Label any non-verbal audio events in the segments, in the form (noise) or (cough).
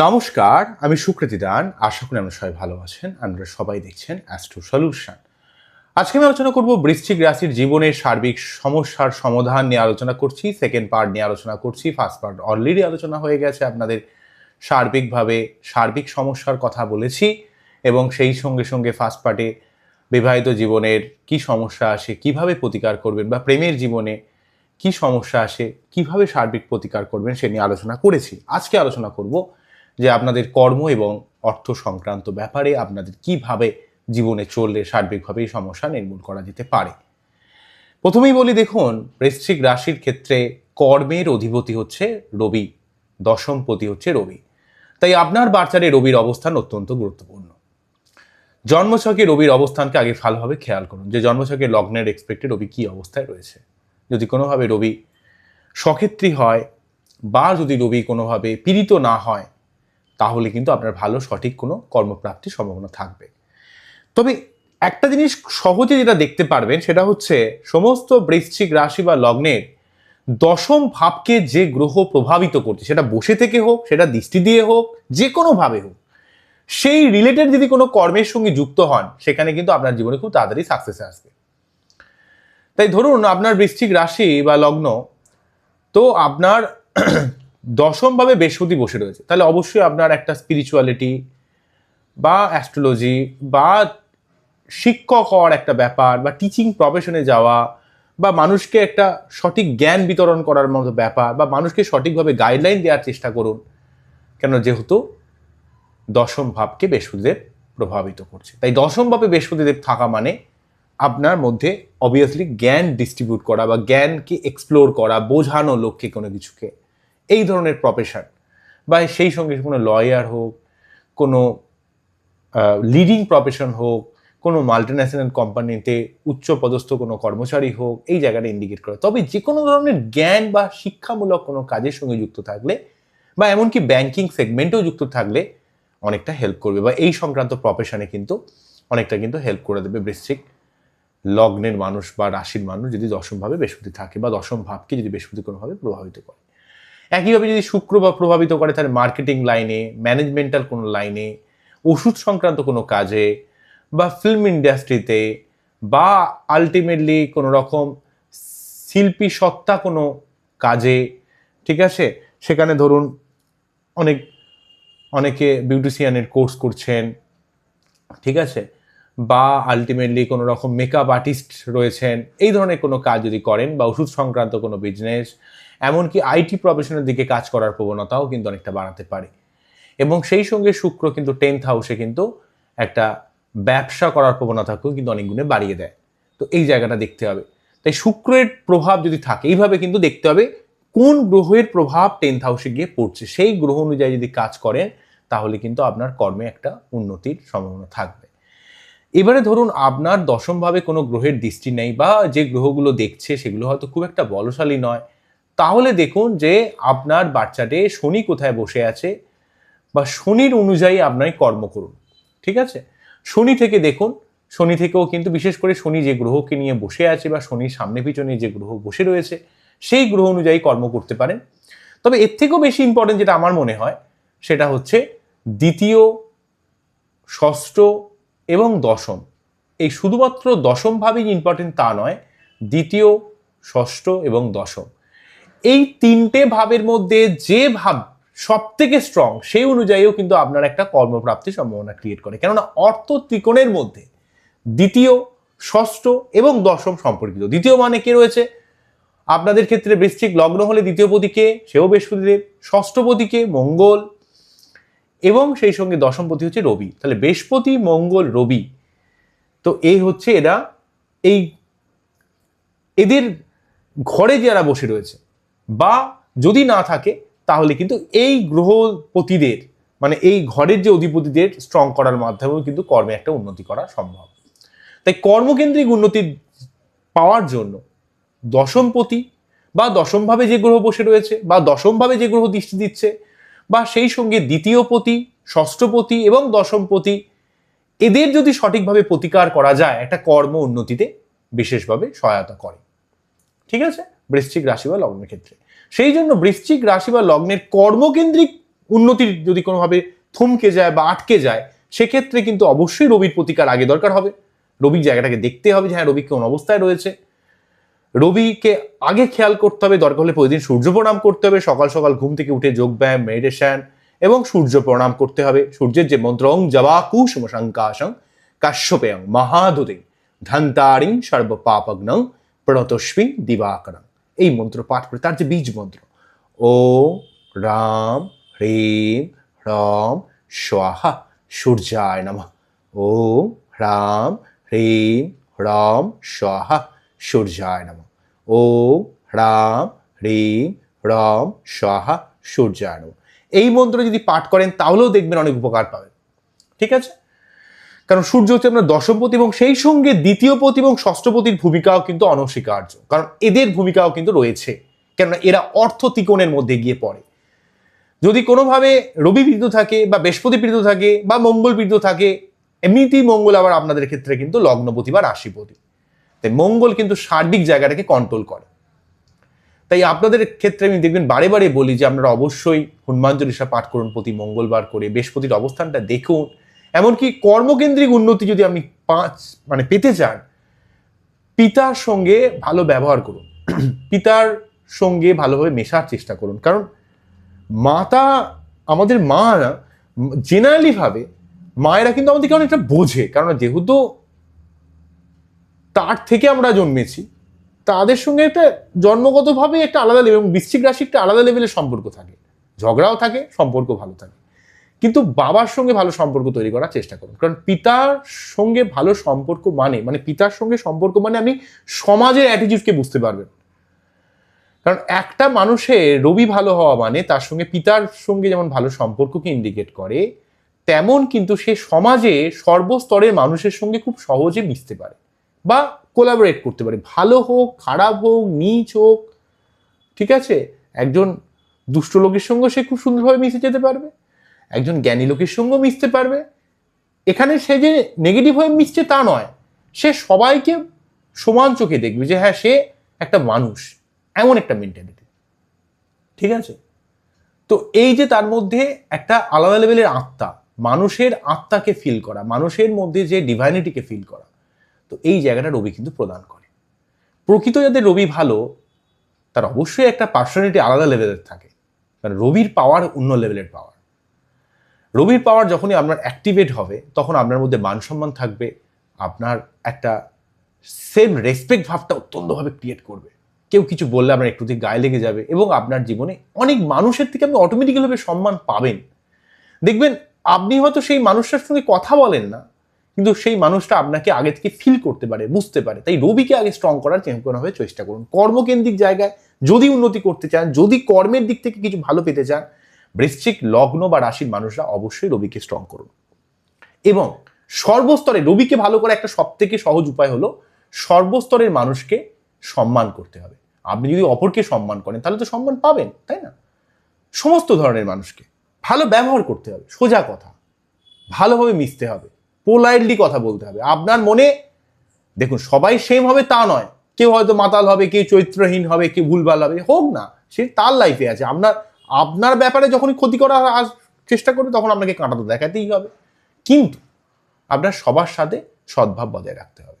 নমস্কার, আমি সুকৃতি দান। আশা করি আপনারা সবাই ভালো আছেন। আপনারা সবাই দেখছেন অ্যাস্ট্রো সলিউশন আজকে আমি আলোচনা করব বৃশ্চিক রাশির জীবনের সার্বিক সমস্যার সমাধান নিয়ে আলোচনা করছি। সেকেন্ড পার্ট নিয়ে আলোচনা করছি। ফার্স্ট পার্ট অলরেডি আলোচনা হয়ে গেছে। আপনাদের সার্বিকভাবে সার্বিক সমস্যার কথা বলেছি এবং সেই সঙ্গে সঙ্গে ফার্স্ট পার্টে বিবাহিত জীবনের কি সমস্যা আসে, কীভাবে প্রতিকার করবেন বা প্রেমের জীবনে কি সমস্যা আসে, কীভাবে সার্বিক প্রতিকার করবেন সে নিয়ে আলোচনা করেছি। আজকে আলোচনা করব যে আপনাদের কর্ম এবং অর্থ সংক্রান্ত ব্যাপারে আপনাদের কীভাবে জীবনে চললে সার্বিকভাবে এই সমস্যা নির্মূল করা যেতে পারে। প্রথমেই বলি, দেখুন, বৃশ্চিক রাশির ক্ষেত্রে কর্মের অধিপতি হচ্ছে রবি দশমপতি হচ্ছে রবি। তাই আপনার বাচ্চারে রবির অবস্থান অত্যন্ত গুরুত্বপূর্ণ। জন্মছকে রবির অবস্থানকে আগে ভালোভাবে খেয়াল করুন, যে জন্মছকে লগ্নের এক্সপেক্টে রবি কী অবস্থায় রয়েছে। যদি কোনোভাবে রবি সক্ষেত্রী হয় বা যদি রবি কোনোভাবে পীড়িত না হয় তাহলে কিন্তু আপনার ভালো, সঠিক কোনো কর্মপ্রাপ্তির সম্ভাবনা থাকবে। তবে একটা জিনিস সহজে যেটা দেখতে পারবেন সেটা হচ্ছে সমস্ত বৃশ্চিক রাশি বা লগ্নের দশম ভাবকে যে গ্রহ প্রভাবিত করছে, সেটা বসে থেকে হোক, সেটা দৃষ্টি দিয়ে হোক, যে কোনোভাবে হোক, সেই রিলেটেড যদি কোনো কর্মের সঙ্গে যুক্ত হন, সেখানে কিন্তু আপনার জীবনে খুব তাড়াতাড়ি সাকসেসে আসবে। তাই ধরুন আপনার বৃশ্চিক রাশি বা লগ্ন, তো আপনার দশমভাবে বৃহস্পতি বসে রয়েছে। তাহলে অবশ্যই আপনার একটা স্পিরিচুয়ালিটি বা অ্যাস্ট্রোলজি বা শিক্ষক হওয়ার একটা ব্যাপার বা টিচিং প্রফেশনে যাওয়া বা মানুষকে একটা সঠিক জ্ঞান বিতরণ করার মতো ব্যাপার বা মানুষকে সঠিকভাবে গাইডলাইন দেওয়ার চেষ্টা করুন, কেন যেহেতু দশম ভাবকে বৃহস্পতিদেব প্রভাবিত করছে। তাই দশম ভাবে বৃহস্পতিদেব থাকা মানে আপনার মধ্যে অবভিয়াসলি জ্ঞান ডিস্ট্রিবিউট করা বা জ্ঞানকে এক্সপ্লোর করা, বোঝানো লক্ষ্যে কোনো কিছুকে। এই ধরনের প্রফেশন বা সেই সঙ্গে কোনো লয়ার হোক, কোনো লিডিং প্রফেশন হোক, কোনো মাল্টিন্যাশনাল কোম্পানিতে উচ্চপদস্থ কোনো কর্মচারী হোক, এই জায়গাটা ইন্ডিকেট করে। তবে যে কোনো ধরনের জ্ঞান বা শিক্ষামূলক কোনো কাজের সঙ্গে যুক্ত থাকলে বা এমনকি ব্যাংকিং সেগমেন্টেও যুক্ত থাকলে অনেকটা হেল্প করবে বা এই সংক্রান্ত প্রফেশনে কিন্তু অনেকটা কিন্তু হেল্প করে দেবে। বৃশ্চিক লগ্নের মানুষ বা রাশির মানুষ যদি দশমভাবে বৃহস্পতি থাকে বা দশম ভাবকে যদি বৃহস্পতি কোনোভাবে প্রভাবিত করে। একইভাবে যদি শুক্র বা প্রভাবিত করে তাহলে মার্কেটিং লাইনে ম্যানেজমেন্টাল কোনো লাইনে ওষুধ সংক্রান্ত কোনো কাজে বা ফিল্ম ইন্ডাস্ট্রিতে বা আলটিমেটলি কোনো রকম শিল্পী সত্তা কোনো কাজে, ঠিক আছে? সেখানে ধরুন অনেক, অনেকে বিউটিশিয়ানের কোর্স করছেন, ঠিক আছে? বা আলটিমেটলি কোনো রকম মেকআপ আর্টিস্ট রয়েছেন, এই ধরনের কোনো কাজ যদি করেন বা ওষুধ সংক্রান্ত কোনো বিজনেস এমনকি আইটি প্রফেশনের দিকে কাজ করার প্রবণতাও কিন্তু অনেকটা বাড়াতে পারে। এবং সেই সঙ্গে শুক্র কিন্তু টেন্থ হাউসে কিন্তু একটা ব্যবসা করার প্রবণতাকেও কিন্তু অনেক গুণে বাড়িয়ে দেয়। তো এই জায়গাটা দেখতে হবে। তাই শুক্রের প্রভাব যদি থাকে, এইভাবে কিন্তু দেখতে হবে কোন গ্রহের প্রভাব টেন্থ হাউসে গিয়ে পড়ছে। সেই গ্রহ অনুযায়ী যদি কাজ করেন, তাহলে কিন্তু আপনার কর্মে একটা উন্নতির সম্ভাবনা থাকবে। এবারে ধরুন আপনার দশমভাবে কোনো গ্রহের দৃষ্টি নেই বা যে গ্রহগুলো দেখছে, সেগুলো হয়তো খুব একটা বলশালী নয়। তাহলে দেখুন যে আপনার বাচ্চাটে শনি কোথায় বসে আছে বা শনির অনুযায়ী আপনার কর্ম করুন, ঠিক আছে? শনি থেকে দেখুন, শনি থেকেও কিন্তু বিশেষ করে শনি যে গ্রহকে নিয়ে বসে আছে বা শনির সামনে পিছনে যে গ্রহ বসে রয়েছে, সেই গ্রহ অনুযায়ী কর্ম করতে পারেন। তবে এর থেকেও বেশি ইম্পর্টেন্ট যেটা আমার মনে হয়, সেটা হচ্ছে দ্বিতীয়, ষষ্ঠ এবং দশম। এই শুধুমাত্র দশম ভাবেই ইম্পর্টেন্ট তা নয়, দ্বিতীয়, ষষ্ঠ এবং দশম। এই তিনটে ভাবের মধ্যে যে ভাব সব থেকে স্ট্রং সেই অনুযায়ীও কিন্তু আপনার একটা কর্মপ্রাপ্তির সম্ভাবনা ক্রিয়েট করে। কেননা অর্থ ত্রিকোণের মধ্যে দ্বিতীয়, ষষ্ঠ এবং দশম সম্পর্কিত। দ্বিতীয় মানে কে রয়েছে? আপনাদের ক্ষেত্রে বৃশ্চিক লগ্ন হলে দ্বিতীয় পতিকে সেও বৃহস্পতিদেব। ষষ্ঠপতিকে মঙ্গল। এবং সেই সঙ্গে দশমপতি হচ্ছে রবি। তাহলে বৃহস্পতি, মঙ্গল, রবি। তো এই হচ্ছে এরা, এই এদের ঘরে যারা বসে রয়েছে বা যদি না থাকে, তাহলে কিন্তু এই গ্রহপতিদের মানে এই ঘরের যে অধিপতিদের স্ট্রং করার মাধ্যমেও কিন্তু কর্মে একটা উন্নতি করা সম্ভব। তাই কর্মকেন্দ্রিক উন্নতি পাওয়ার জন্য দশমপতি বা দশমভাবে যে গ্রহ বসে রয়েছে বা দশমভাবে যে গ্রহ দৃষ্টি দিচ্ছে বা সেই সঙ্গে দ্বিতীয় পতি ষষ্ঠপতি এবং দশমপতি, এদের যদি সঠিকভাবে প্রতিকার করা যায়, একটা কর্ম উন্নতিতে বিশেষভাবে সহায়তা করে। ঠিক আছে? বৃশ্চিক রাশি বা লগ্নের ক্ষেত্রে। সেই জন্য বৃশ্চিক রাশি বা লগ্নের কর্মকেন্দ্রিক উন্নতির যদি কোনোভাবে থমকে যায় বা আটকে যায়, সেক্ষেত্রে কিন্তু অবশ্যই রবির প্রতিকার আগে দরকার হবে। রবির জায়গাটাকে দেখতে হবে যে হ্যাঁ রবি কোন অবস্থায় রয়েছে। রবিকে আগে খেয়াল করতে হবে, দরকার হলে প্রতিদিন সূর্য প্রণাম করতে হবে, সকাল সকাল ঘুম থেকে উঠে যোগব্যায়াম মেডিটেশন এবং সূর্য প্রণাম করতে হবে। সূর্যের যে মন্ত্র অং জবা কুসুম শঙ্কাশং কাশ্যপেয়ং মহাদুতে ধন্তারিং সর্বপাপগ্নং প্রণতস্মী দিবাকরং। এই মন্ত্র পাঠ করে, তার যে বীজ মন্ত্র। ও রাম হ্রিম হ্রম স্বাহা সূর্যায় নমঃ। ও রাম হ্রিম হ্রম স্বাহা সূর্যায় নমঃ। ও রাম হ্রিম হ্রম স্বাহা সূর্যায় নমঃ। এই মন্ত্র যদি পাঠ করেন, তাহলেও দেখবেন অনেক উপকার পাবেন। ঠিক আছে? কারণ সূর্য হচ্ছে আপনার দশমপতি এবং সেই সঙ্গে দ্বিতীয় পতি এবং ষষ্ঠপতির ভূমিকাও কিন্তু অনস্বীকার্য। কারণ এদের ভূমিকাও কিন্তু রয়েছে। কেননা এরা অর্থ তিকোণের মধ্যে গিয়ে পড়ে। যদি কোনোভাবে রবি পীড়িত থাকে বা বৃহস্পতি থাকে বা মঙ্গল থাকে, এমনিতেই মঙ্গল আবার আপনাদের ক্ষেত্রে কিন্তু লগ্নপতি বা রাশিপতি। তাই মঙ্গল কিন্তু সার্বিক জায়গাটাকে কন্ট্রোল করে। তাই আপনাদের ক্ষেত্রে আমি দেখবেন বারে বারে বলি যে আপনারা অবশ্যই হনুমান পাঠ করুন প্রতি মঙ্গলবার করে। বৃহস্পতির অবস্থানটা দেখুন। এমনকি কর্মকেন্দ্রিক উন্নতি যদি আপনি পাঁচ মানে পেতে চান, পিতার সঙ্গে ভালো ব্যবহার করুন। (clears throat) পিতার সঙ্গে ভালোভাবে মেশার চেষ্টা করুন। কারণ মাতা আমাদের মা জেনারেলি ভাবে মায়েরা কিন্তু আমাদেরকে অনেকটা বোঝে। কারণ যেহেতু তার থেকে আমরা জন্মেছি, তাদের সঙ্গে একটা জন্মগতভাবে একটা আলাদা লেভেল এবং বৃশ্চিক রাশি একটা আলাদা লেভেলের সম্পর্ক থাকে। ঝগড়াও থাকে, সম্পর্ক ভালো থাকে। কিন্তু বাবার সঙ্গে ভালো সম্পর্ক তৈরি করার চেষ্টা করুন। কারণ পিতার সঙ্গে ভালো সম্পর্ক মানে মানে পিতার সঙ্গে সম্পর্ক মানে আপনি সমাজের অ্যাটিটিউডকে বুঝতে পারবেন। কারণ একটা মানুষের রবি ভালো হওয়া মানে তার সঙ্গে পিতার সঙ্গে যেমন ভালো সম্পর্ককে ইন্ডিকেট করে, তেমন কিন্তু সে সমাজে সর্বস্তরের মানুষের সঙ্গে খুব সহজে মিশতে পারে বা কোলাবোরেট করতে পারে। ভালো হোক, খারাপ হোক, নিচ হোক, ঠিক আছে? একজন দুষ্ট লোকের সঙ্গেও সে খুব সুন্দরভাবে মিশে যেতে পারবে। একজন জ্ঞানী লোকের সঙ্গেও মিশতে পারবে। এখানে সে যে নেগেটিভ হয়ে মিশছে তা নয়। সে সবাইকে সমান চোখে দেখবে যে হ্যাঁ সে একটা মানুষ, এমন একটা মেন্টালিটি ঠিক আছে? তো এই যে তার মধ্যে একটা আলাদা লেভেলের আত্মা, মানুষের আত্মাকে ফিল করা, মানুষের মধ্যে যে ডিভাইনিটিকে ফিল করা, তো এই জায়গাটা রবি কিন্তু প্রদান করে। প্রকৃত যাদের রবি ভালো, তার অবশ্যই একটা পার্সোনালিটি আলাদা লেভেলের থাকে। কারণ রবির পাওয়ার অন্য লেভেলের পাওয়ার রবির পাওয়ার যখনই আপনার অ্যাক্টিভেট হবে, তখন আপনার মধ্যে মান সম্মান থাকবে, আপনার একটা সেম রেসপেক্ট ভাবটা অত্যন্তভাবে ক্রিয়েট করবে। কেউ কিছু বললে আপনার একটু গায়ে লেগে যাবে এবং আপনার জীবনে অনেক মানুষের থেকে আপনি অটোমেটিক্যালিভাবে সম্মান পাবেন। দেখবেন, আপনি হয়তো সেই মানুষটার সঙ্গে কথা বলেন না, কিন্তু সেই মানুষটা আপনাকে আগে থেকে ফিল করতে পারে, বুঝতে পারে। তাই রবিকে আগে স্ট্রং করার কোনোভাবে চেষ্টা করুন। কর্মকেন্দ্রিক জায়গায় যদি উন্নতি করতে চান, যদি কর্মের দিক থেকে কিছু ভালো পেতে চান বৃশ্চিক, লগ্ন বা রাশির মানুষরা অবশ্যই রবিকে স্ট্রং করুন। এবং সর্বস্তরে রবিকে ভালো করা একটা সব থেকে সহজ উপায় হলো সর্বস্তরের মানুষকে সম্মান করতে হবে। আপনি যদি অপরকে সম্মান করেন, তাহলে তো সম্মান পাবেন, তাই না? সমস্ত ধরনের মানুষকে ভালো ব্যবহার করতে হবে, সোজা কথা। ভালোভাবে মিশতে হবে পোলাইটলি কথা বলতে হবে। আপনার মনে, দেখুন, সবাই সেম হবে তা নয়। কেউ হয়তো মাতাল হবে, কেউ চৈত্রহীন হবে, কেউ ভুলভাল হবে, হোক না, সে তার লাইফে আছে। আপনার আপনার ব্যাপারে যখনই ক্ষতি করার চেষ্টা করবে, তখন আপনাকে কাঁটা তো দেখাতেই হবে। কিন্তু আপনার সবার সাথে সদ্ভাব বজায় রাখতে হবে।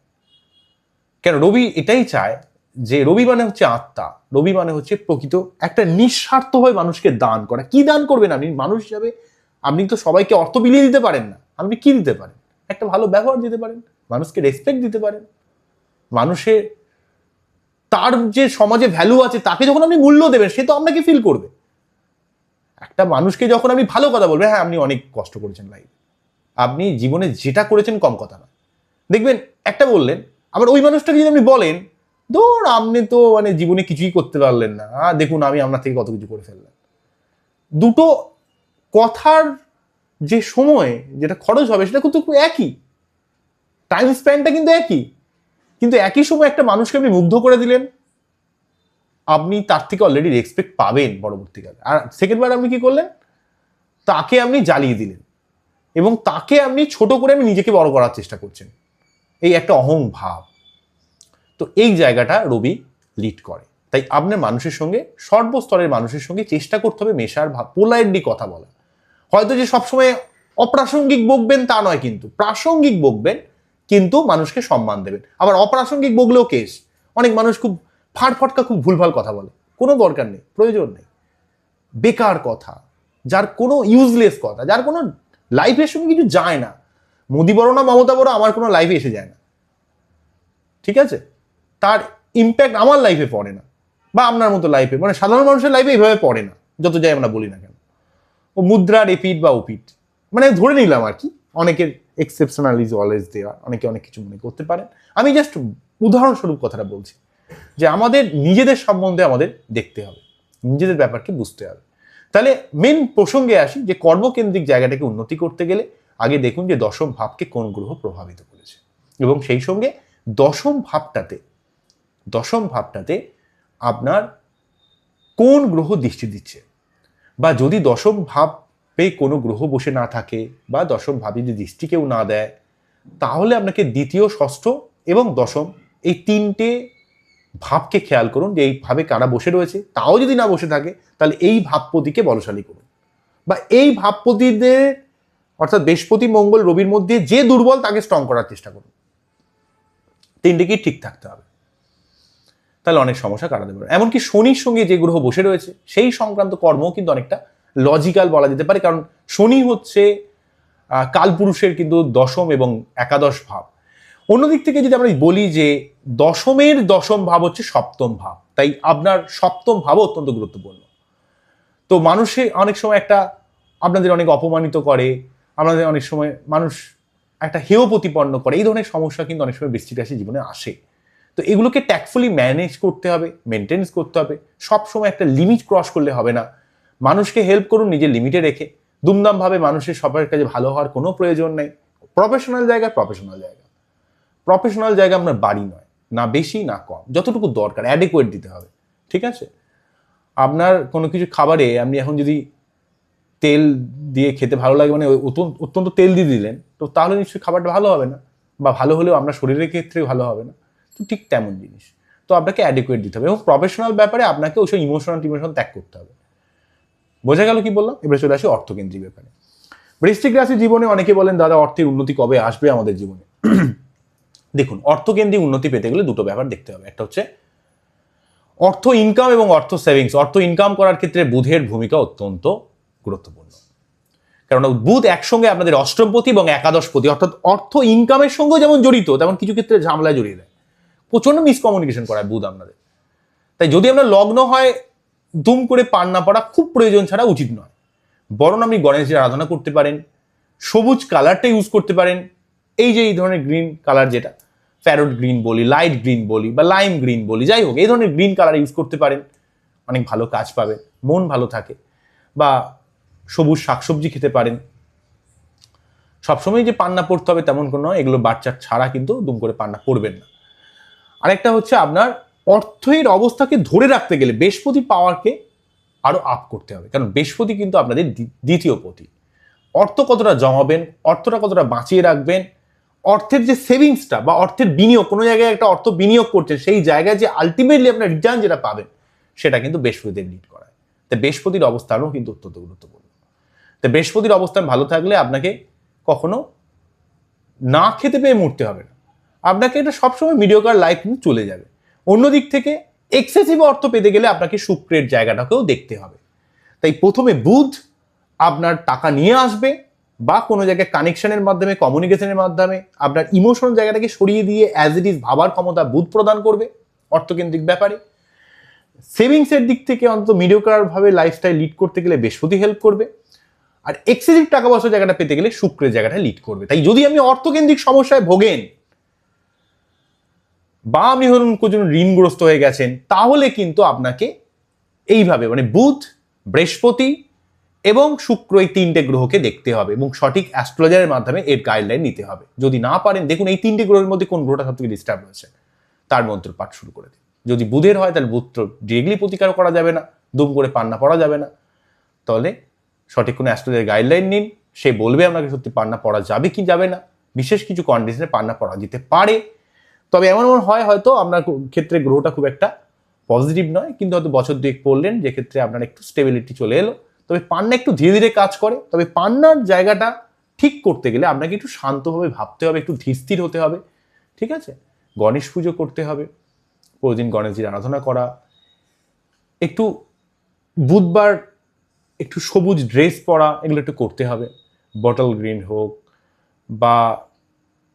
কেন? রবি এটাই চায় যে রবি মানে হচ্ছে আত্মা, রবি মানে হচ্ছে প্রকৃত একটা নিঃস্বার্থভাবে মানুষকে দান করা। কি দান করবেন আপনি? মানুষ হিসাবে আপনি তো সবাইকে অর্থ বিলিয়ে দিতে পারেন না। আপনি কি দিতে পারেন? একটা ভালো ব্যবহার দিতে পারেন, মানুষকে রেসপেক্ট দিতে পারেন। মানুষের, তার যে সমাজে ভ্যালু আছে, তাকে যখন আপনি মূল্য দেবেন, সে তো আপনাকে ফিল করবে। একটা মানুষকে যখন আপনি ভালো কথা বলবেন হ্যাঁ আপনি অনেক কষ্ট করেছেন ভাই আপনি জীবনে যেটা করেছেন কম কথা না দেখবেন, একটা বললেন, আবার ওই মানুষটাকে যদি আপনি বলেন, ধর আপনি তো মানে জীবনে কিছুই করতে পারলেন না। দেখুন, আমি আপনার থেকে কত কিছু করে ফেললাম। দুটো কথার যে সময় যেটা খরচ হবে, সেটা কিন্তু একই। টাইম স্প্যানটা কিন্তু একই। কিন্তু একই সময় একটা মানুষকে আপনি মুগ্ধ করে দিলেন আপনি তার থেকে অলরেডি রেসপেক্ট পাবেন পরবর্তীকালে। আর সেকেন্ডবার আপনি কি করলেন? তাকে আপনি জ্বালিয়ে দিলেন। এবং তাকে আপনি ছোট করে আমি নিজেকে বড় করার চেষ্টা করছেন। এই একটা অহং ভাব তো এই জায়গাটা রবি লিড করে। তাই আপনার মানুষের সঙ্গে, সর্বস্তরের মানুষের সঙ্গে চেষ্টা করতে হবে মেশার ভাব পোলাইটলি কথা বলা। হয়তো যে সবসময় অপ্রাসঙ্গিক বকবেন তা নয় কিন্তু, প্রাসঙ্গিক বকবেন, কিন্তু মানুষকে সম্মান দেবেন। আবার অপ্রাসঙ্গিক বকলেও কেস। অনেক মানুষ খুব ফাট ফটকা খুব ভুলভাল কথা বলে। কোনো দরকার নেই, প্রয়োজন নেই। বেকার কথা, যার কোনো ইউজলেস কথা, যার কোনো লাইফের সঙ্গে কিছু যায় না। মোদি বড় না, মমতা বড়, আমার কোনো লাইফে এসে যায় না। ঠিক আছে? তার ইম্প্যাক্ট আমার লাইফে পড়ে না। বা আপনার মতো লাইফে মানে সাধারণ মানুষের লাইফে এইভাবে পড়ে না, যত যাই আমরা বলি না কেন। ও মুদ্রার এপিট বা ওপিট মানে ধরে নিলাম আর কি, অনেকের এক্সেপশনাল ইজ অলওয়েজ দেওয়া অনেকে অনেক কিছু মনে করতে পারেন। আমি জাস্ট উদাহরণস্বরূপ কথাটা বলছি। যে আমাদের নিজেদের সম্বন্ধে আমাদের দেখতে হবে। নিজেদের ব্যাপারকে বুঝতে হবে। তাহলে মেন প্রসঙ্গে আসি যে কর্মকেন্দ্রিক জায়গাটাকে উন্নতি করতে গেলে আগে দেখুন যে দশম ভাবকে কোন গ্রহ প্রভাবিত করেছে। এবং সেই সঙ্গে দশম ভাবটাতে দশম ভাবটাতে আপনার কোন গ্রহ দৃষ্টি দিচ্ছে? বা যদি দশম ভাবে কোনো গ্রহ বসে না থাকে বা দশম ভাবে যদি দৃষ্টি কেউ না দেয়, তাহলে আপনাকে দ্বিতীয়, ষষ্ঠ এবং দশম এই তিনটে ভাবকে খেয়াল করুন যে এই ভাবে কারা বসে রয়েছে, তাও যদি না বসে থাকে, তাহলে এই ভাবপতিকে বলশালী করুন। বা এই ভাবপতিদের অর্থাৎ বৃহস্পতি, মঙ্গল, রবির মধ্যে যে দুর্বল, তাকে স্ট্রং করার চেষ্টা করুন। তিনটেকেই ঠিক থাকতে হবে? তাহলে অনেক সমস্যা কাটাতে পারবে এমনকি শনির সঙ্গে যে গ্রহ বসে রয়েছে, সেই সংক্রান্ত কর্মও কিন্তু অনেকটা লজিক্যাল বলা যেতে পারে। কারণ শনি হচ্ছে কালপুরুষের কিন্তু দশম এবং একাদশ ভাব। অন্যদিক থেকে যদি আমরা বলি যে দশমের দশম ভাব হচ্ছে সপ্তম ভাব, তাই আপনার সপ্তম ভাব অত্যন্ত গুরুত্বপূর্ণ। তো মানুষে অনেক সময় একটা আপনাদের অনেক অপমানিত করে, আপনাদের অনেক সময় মানুষ একটা হেয় প্রতিপন্ন করে, এই ধরনের সমস্যা কিন্তু অনেক সময় বৃষ্টিক রাশি জীবনে আসে। তো এগুলোকে ট্যাক্টফুলি ম্যানেজ করতে হবে মেনটেন্স করতে হবে সব সময় একটা লিমিট ক্রস করলে হবে না। মানুষকে হেল্প করুন, নিজের লিমিটে রেখে। দুমদামভাবে মানুষের সবার কাছে ভালো হওয়ার কোনো প্রয়োজন নেই। প্রফেশনাল জায়গা প্রফেশনাল জায়গা। প্রফেশনাল জায়গা আপনার বাড়ি নয়। না বেশি, না কম। যতটুকু দরকার অ্যাডেকুয়েট দিতে হবে। ঠিক আছে? আপনার কোনো কিছু খাবারে আপনি এখন যদি তেল দিয়ে খেতে ভালো লাগে মানে অত্যন্ত- তেল দিয়ে দিলেন, তো তাহলে নিশ্চয়ই খাবারটা ভালো হবে না। বা ভালো হলেও আপনার শরীরের ক্ষেত্রে ভালো হবে না। তো ঠিক তেমন জিনিস। তো আপনাকে অ্যাডিকুয়েট দিতে হবে। এবং প্রফেশনাল ব্যাপারে আপনাকে ওইসব ইমোশনাল টিমোশন ত্যাগ করতে হবে। বোঝা গেল কি বললাম? এবারে চলে আসি অর্থকেন্দ্রিক ব্যাপারে। বৃশ্চিক রাশি জীবনে অনেকে বলেন, দাদা, অর্থের উন্নতি কবে আসবে আমাদের জীবনে? দেখুন, অর্থকেন্দ্রিক উন্নতি পেতে গেলে দুটো ব্যাপার দেখতে হবে। একটা হচ্ছে, অর্থ ইনকাম এবং অর্থ সেভিংস অর্থ ইনকাম করার ক্ষেত্রে বুধের ভূমিকা অত্যন্ত গুরুত্বপূর্ণ। কারণ বুধ একসঙ্গে আপনাদের অষ্টমপতি এবং একাদশপতি, অর্থাৎ অর্থ ইনকামের সঙ্গেও যেমন জড়িত, তেমন কিছু ক্ষেত্রে ঝামেলায় জড়িয়ে দেয়। প্রচণ্ড মিসকমিউনিকেশন করায় বুধ আপনাদের। তাই যদি আপনার লগ্ন হয়, দুম করে পান না পড়া খুব প্রয়োজন ছাড়া উচিত নয়। বরং আপনি গণেশের আরাধনা করতে পারেন, সবুজ কালারটা ইউজ করতে পারেন, এই যে এই ধরনের গ্রিন কালার যেটা প্যারোট গ্রিন বলি, লাইট গ্রিন বলি বা লাইম গ্রিন বলি, যাই হোক, এই ধরনের গ্রিন কালার ইউজ করতে পারেন। অনেক ভালো কাজ পাবেন, মন ভালো থাকে। বা সবুজ শাকসবজি খেতে পারেন। সবসময় যে পান্না পড়তে হবে তেমন কোনো নয়, এগুলো বাচ্চার ছাড়া কিন্তু দুম করে পান্না পড়বেন না। আরেকটা হচ্ছে আপনার অর্থের অবস্থাকে ধরে রাখতে গেলে বৃহস্পতি পাওয়ারকে আরও আপ করতে হবে। কারণ বৃহস্পতি কিন্তু আপনাদের দ্বি- দ্বিতীয় পতি। অর্থ কতটা জমাবেন, অর্থটা কতটা বাঁচিয়ে রাখবেন অর্থের যে সেভিংসটা বা অর্থের বিনিয়োগ, কোনো জায়গায় একটা অর্থ বিনিয়োগ করছেন, সেই জায়গায় যে আলটিমেটলি আপনার রিটার্ন যেটা পাবেন, সেটা কিন্তু বৃহস্পতিদের লিড করায়। তাই বৃহস্পতির অবস্থানও কিন্তু অত্যন্ত গুরুত্বপূর্ণ। তো বৃহস্পতির অবস্থান ভালো থাকলে আপনাকে কখনো না খেতে পেয়ে মরতে হবে না। আপনাকে এটা সবসময় মিডিওকার লাইফ কিন্তু চলে যাবে। অন্যদিক থেকে এক্সেসিভ অর্থ পেতে গেলে আপনাকে শুক্রের জায়গাটাকেও দেখতে হবে। তাই প্রথমে বুধ আপনার টাকা নিয়ে আসবে বা কোনো জায়গায় কানেকশনের মাধ্যমে কমিউনিকেশনের মাধ্যমে আপনার ইমোশনাল জায়গাটাকে সরিয়ে দিয়ে অ্যাজ ইট ইজ ভাবার ক্ষমতা বুধ প্রদান করবে অর্থকেন্দ্রিক ব্যাপারে। সেভিংসের দিক থেকে অন্তত মিডিওকার ভাবে লাইফস্টাইল লিড করতে গেলে বৃহস্পতি হেল্প করবে। আর এক্সেসিভ টাকা পয়সা জায়গাটা পেতে গেলে শুক্রের জায়গাটা লিড করবে। তাই যদি আপনি অর্থকেন্দ্রিক সমস্যায় ভোগেন বা আপনি ধরুন কোনো ঋণগ্রস্ত হয়ে গেছেন, তাহলে কিন্তু আপনাকে এইভাবে মানে বুধ, বৃহস্পতি এবং শুক্র এই তিনটে গ্রহকে দেখতে হবে এবং সঠিক অ্যাস্ট্রোলজারের মাধ্যমে এর গাইডলাইন নিতে হবে। যদি না পারেন, দেখুন এই তিনটে গ্রহের মধ্যে কোন গ্রহটা সব থেকে ডিস্টার্ব হয়েছে। তার মন্ত্র পাঠ শুরু করে দিন। যদি বুধের হয়, তাহলে বুধ ডিরেক্টলি প্রতিকার করা যাবে না দুম করে পান্না পড়া যাবে না। তাহলে সঠিক কোনো অ্যাস্ট্রোলজার গাইডলাইন নিন। সে বলবে আপনাকে সত্যি পান্না পড়া যাবে কি যাবে না। বিশেষ কিছু কন্ডিশনে পান্না পড়া যেতে পারে। তবে এমন এমন হয় হয়তো আপনার ক্ষেত্রে গ্রহটা খুব একটা পজিটিভ নয়, কিন্তু হয়তো বছর দুয়েক পড়লেন যে ক্ষেত্রে আপনার একটু স্টেবিলিটি চলে এলো। তবে পান্না একটু ধীরে ধীরে কাজ করে, তবে পান্নার জায়গাটা ঠিক করতে গেলে আপনাকে একটু শান্তভাবে ভাবতে হবে, একটু ধীরস্থির হতে হবে, ঠিক আছে? গণেশ পুজো করতে হবে, প্রতিদিন গণেশজির আরাধনা করা, একটু বুধবার একটু সবুজ ড্রেস পরা, এগুলো একটু করতে হবে, বটল গ্রিন হোক বা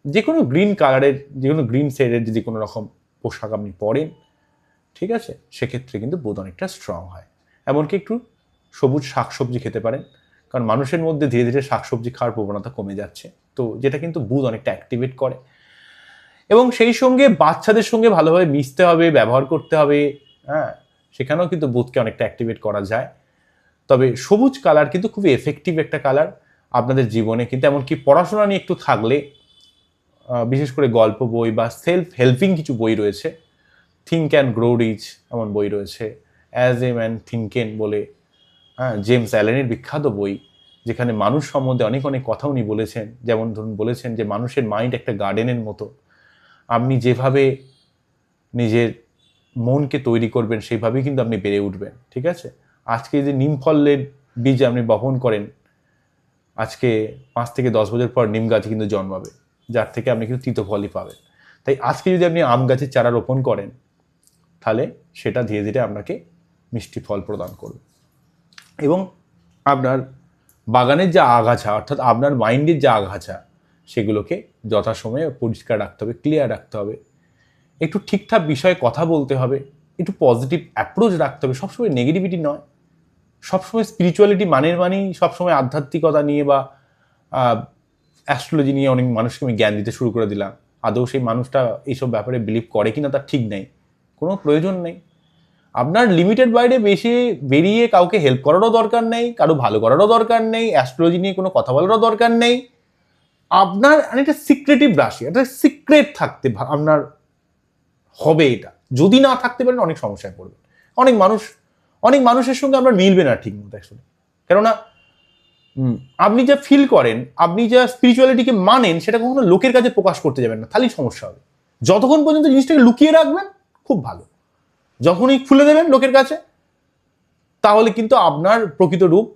যে কোনো গ্রিন কালারের যে কোনো গ্রিন শেডের যদি কোনো রকম পোশাক আপনি পরেন, ঠিক আছে? সেক্ষেত্রে কিন্তু বোধ অনেকটা স্ট্রং হয়। এমনকি একটু সবুজ শাকসবজি খেতে পারেন। কারণ মানুষের মধ্যে ধীরে ধীরে শাকসবজি খাওয়ার প্রবণতা কমে যাচ্ছে। তো যেটা কিন্তু বুধ অনেকটা অ্যাক্টিভেট করে। এবং সেই সঙ্গে বাচ্চাদের সঙ্গে ভালোভাবে মিশতে হবে, ব্যবহার করতে হবে হ্যাঁ? সেখানেও কিন্তু বুধকে অনেকটা অ্যাক্টিভেট করা যায়। তবে সবুজ কালার কিন্তু খুবই এফেক্টিভ একটা কালার আপনাদের জীবনে কিন্তু এমনকি পড়াশোনা নিয়ে একটু থাকলে বিশেষ করে গল্প বই বা সেলফ হেল্পিং কিছু বই রয়েছে। থিঙ্ক অ্যান্ড গ্রো রিচ এমন বই রয়েছে। অ্যাজ এ ম্যান থিঙ্কেন বলে হ্যাঁ জেমস অ্যালেনের বিখ্যাত বই, যেখানে মানুষ সম্বন্ধে অনেক অনেক কথা উনি বলেছেন। যেমন ধরুন বলেছেন যে, মানুষের মাইন্ড একটা গার্ডেনের মতো। আপনি যেভাবে নিজের মনকে তৈরি করবেন, সেইভাবেই কিন্তু আপনি বেড়ে উঠবেন। ঠিক আছে? আজকে যদি নিম ফলের বীজ আপনি বপন করেন, আজকে পাঁচ থেকে দশ বছর পর নিম গাছ কিন্তু জন্মাবে, যার থেকে আপনি কিন্তু তিতো ফলই পাবেন। তাই আজকে যদি আপনি আম গাছের চারা রোপণ করেন, তাহলে সেটা ধীরে ধীরে আপনাকে মিষ্টি ফল প্রদান করবে। এবং আপনার বাগানের যে আগাছা, অর্থাৎ আপনার মাইন্ডের যে আগাছা, সেগুলোকে যথাসময়ে পরিষ্কার রাখতে হবে ক্লিয়ার রাখতে হবে। একটু ঠিকঠাক বিষয়ে কথা বলতে হবে, একটু পজিটিভ অ্যাপ্রোচ রাখতে হবে। সবসময় নেগেটিভিটি নয়। সবসময় স্পিরিচুয়ালিটি মানের মানেই সবসময় আধ্যাত্মিকতা নিয়ে বা অ্যাস্ট্রোলজি নিয়ে অনেক মানুষকে আমি জ্ঞান দিতে শুরু করে দিলাম। আদৌ সেই মানুষটা এইসব ব্যাপারে বিলিভ করে কিনা তার ঠিক নেই। কোনো প্রয়োজন নেই। আপনার লিমিটেড বাইরে বেশি বেরিয়ে কাউকে হেল্প করারও দরকার নেই, কারও ভালো করারও দরকার নেই অ্যাস্ট্রোলজি নিয়ে কোনো কথা বলারও দরকার নেই। আপনার একটা সিক্রেটিভ রাশি একটা সিক্রেট থাকতে আপনার হবে এটা। যদি না থাকতে পারেন অনেক সমস্যায় পড়বেন। অনেক মানুষ, অনেক মানুষের সঙ্গে আপনার মিলবে না ঠিক মতো অ্যাকচুয়ালি কেননা আপনি যা ফিল করেন, আপনি যা স্পিরিচুয়ালিটিকে মানেন, সেটা কখনো লোকের কাছে প্রকাশ করতে যাবেন না। তাহলেই সমস্যা হবে। যতক্ষণ পর্যন্ত জিনিসটাকে লুকিয়ে রাখবেন, খুব ভালো। যখনই খুলে দেবেন লোকের কাছে, তাহলে কিন্তু আপনার প্রকৃত রূপ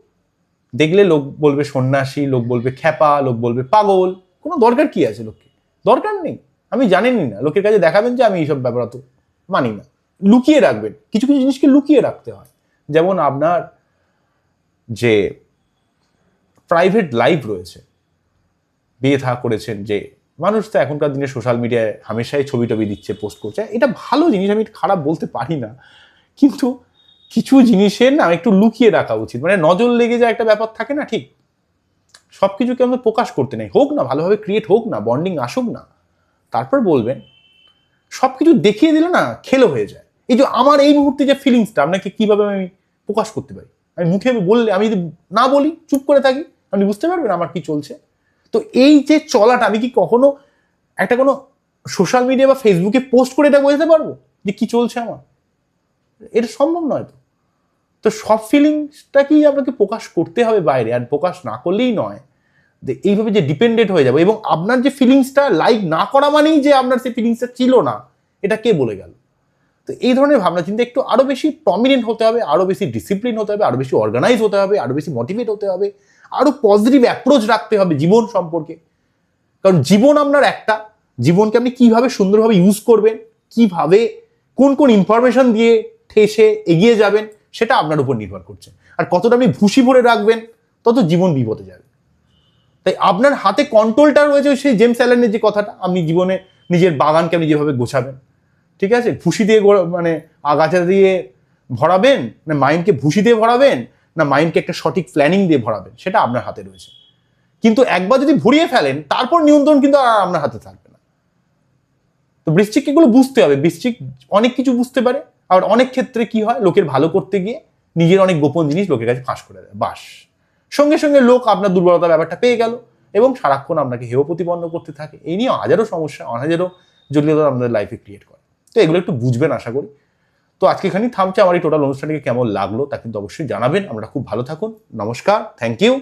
দেখলে লোক বলবে সন্ন্যাসী, লোক বলবে খ্যাপা, লোক বলবে পাগল। কোনো দরকার কি আছে লোককে? দরকার নেই। আমি জানেনই না। লোকের কাছে দেখাবেন যে আমি এইসব ব্যাপার অত মানি না। লুকিয়ে রাখবেন। কিছু কিছু জিনিসকে লুকিয়ে রাখতে হয়। যেমন আপনার যে প্রাইভেট লাইফ রয়েছে, বিয়ে থা করেছেন যে মানুষ তো এখনকার দিনে সোশ্যাল মিডিয়ায় হামেশাই ছবি টবি দিচ্ছে পোস্ট করছে। এটা ভালো জিনিস, আমি খারাপ বলতে পারি না। কিন্তু কিছু জিনিসের না একটু লুকিয়ে রাখা উচিত। মানে নজর লেগে যায় একটা ব্যাপার থাকে না, ঠিক? সব কিছুকে আমাদের প্রকাশ করতে নেই। হোক না, ভালোভাবে ক্রিয়েট হোক না বন্ডিং আসুক না। তারপর বলবেন সব কিছু দেখিয়ে দিলে না খেলো হয়ে যায়। এই যে আমার এই মুহূর্তে যে ফিলিংসটা আপনাকে কীভাবে আমি প্রকাশ করতে পারি? আমি মুখে বললে, আমি যদি না বলি, চুপ করে থাকি, আপনি বুঝতে পারবেন আমার কি চলছে? তো এই যে চলাটা, আমি কি কখনো একটা কোনো সোশ্যাল মিডিয়া বা ফেসবুকে পোস্ট করে এটা বোঝাতে পারব? যে কি চলছে আমার? এটা সম্ভব নয় তো। তো সব ফিলিংসটাকেই আপনাকে প্রকাশ করতে হবে বাইরে? আর প্রকাশ না করলেই নয় যে এইভাবে যে ডিপেন্ডেন্ট হয়ে যাবে। এবং আপনার যে ফিলিংসটা লাইক না করা মানেই যে আপনার সেই ফিলিংসটা ছিল না, এটা কে বলে গেল? তো এই ধরনের ভাবনা চিন্তা একটু আরও বেশি প্রমিনেন্ট হতে হবে আরও বেশি ডিসিপ্লিন হতে হবে আরও বেশি অর্গানাইজ হতে হবে আরও বেশি মোটিভেট হতে হবে। আরও পজিটিভ অ্যাপ্রোচ রাখতে হবে জীবন সম্পর্কে। কারণ জীবন আপনার একটা, জীবনকে আপনি কীভাবে সুন্দরভাবে ইউজ করবেন, কীভাবে, কোন কোন ইনফরমেশন দিয়ে ঠেসে এগিয়ে যাবেন, সেটা আপনার উপর নির্ভর করছে। আর কতটা আপনি ভুসি ভরে রাখবেন, তত জীবন বিপদে যাবে। তাই আপনার হাতে কন্ট্রোলটা রয়েছে সেই জেমস অ্যালেনের যে কথাটা, আপনি জীবনে নিজের বাগানকে আপনি যেভাবে গোছাবেন, ঠিক আছে? ভুসি দিয়ে মানে আগাছা দিয়ে ভরাবেন মানে মাইন্ডকে ভুসি দিয়ে ভরাবেন না মাইন্ডকে একটা সঠিক প্ল্যানিং দিয়ে ভরাবেন, সেটা আপনার হাতে রয়েছে। কিন্তু একবার যদি ভরিয়ে ফেলেন, তারপর নিয়ন্ত্রণ কিন্তু আর আপনার হাতে থাকবে না। তো বৃশ্চিক এগুলো বুঝতে হবে। বৃশ্চিক অনেক কিছু বুঝতে পারে, আবার অনেক ক্ষেত্রে কি হয়? লোকের ভালো করতে গিয়ে নিজের অনেক গোপন জিনিস লোকের কাছে ফাঁস করে দেয়, বাস। সঙ্গে সঙ্গে লোক আপনার দুর্বলতা ব্যাপারটা পেয়ে গেল এবং সারাক্ষণ আপনাকে হেয় প্রতিপন্ন করতে থাকে। এই নিয়ে হাজারো সমস্যা, হাজারো জটিলতা আপনাদের লাইফে ক্রিয়েট করে। তো এগুলো একটু বুঝবেন, আশা করি। তো আজকে এখানেই থামছে। আমার এই টোটাল অনুষ্ঠানটিকে কেমন লাগল তা কিন্তু অবশ্যই জানাবেন। আমরা খুব ভালো থাকুন। নমস্কার। Thank you